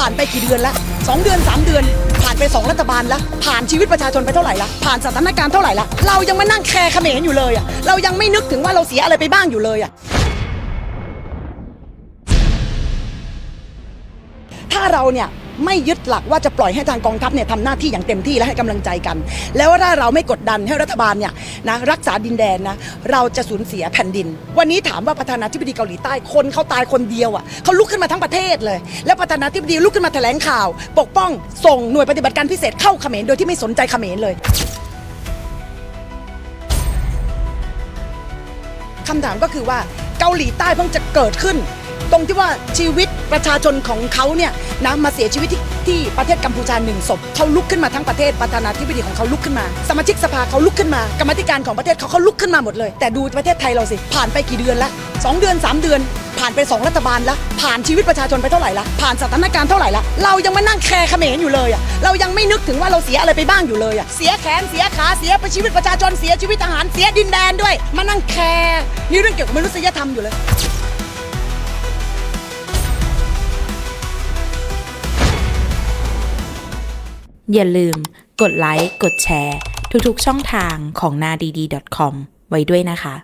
ผ่านไปกี่เดือนละสองเดือนสามเดือน ผ่านไปสองรัฐบาลละผ่านชีวิตประชาชนไปเท่าไหร่ละผ่านสถานการณ์เท่าไหร่ละเรายังมานั่งแคร์เขมรอยู่เลยอะเรายังไม่นึกถึงว่าเราเสียอะไรไปบ้างอยู่เลยอะถ้าเราเนี่ย ไม่ยึดหลักว่าจะปล่อยให้ทางกองทัพเนี่ยทำหน้าที่อย่างเต็มที่และให้กำลังใจกัน แล้วถ้าเราไม่กดดันให้รัฐบาลเนี่ยนะรักษาดินแดนนะเราจะสูญเสียแผ่นดิน วันนี้ถามว่าประธานาธิบดีเกาหลีใต้คนเขาตายคนเดียวอะเขาลุกขึ้นมาทั้งประเทศเลย แล้วประธานาธิบดีลุกขึ้นมาแถลงข่าว ปกป้องส่งหน่วยปฏิบัติการพิเศษเข้าเขมรโดยที่ไม่สนใจเขมรเลยคำถามก็คือว่าเกาหลีใต้เพิ่งจะเกิดขึ้น ตรงที่ว่าชีวิตประชาชนของเขาเนี่ยนะมาเสียชีวิตที่ที่ประเทศกัมพูชาหนึ่งศพเขาลุกขึ้นมาทั้งประเทศประธานาธิบดีของเขาลุกขึ้นมา สมาชิกสภาเขาลุกขึ้นมา กรรมธิการของประเทศเขาเขาลุกขึ้นมาหมดเลย แต่ดูประเทศไทยเราสิ ผ่านไปกี่เดือนละสองเดือนสามเดือน ผ่านไปสองรัฐบาลละผ่านชีวิตประชาชนไปเท่าไหร่ละผ่านสถานการณ์เท่าไหร่ละเรายังมานั่งแคร์เขมรอยู่เลยอะเรายังไม่นึกถึงว่าเราเสียอะไรไปบ้างอยู่เลยอะเสียแขนเสียขาเสียไปชีวิตประชาชนเสียชีวิตทหารเสียดินแดนด้วยมานั่งแคร์นี่เรื่องเกี่ยวกับมนุษยธรรมอยู่เลย อย่าลืมกดไลค์ กดแชร์ ทุกๆช่องทางของนาดี .com ไว้ด้วยนะคะ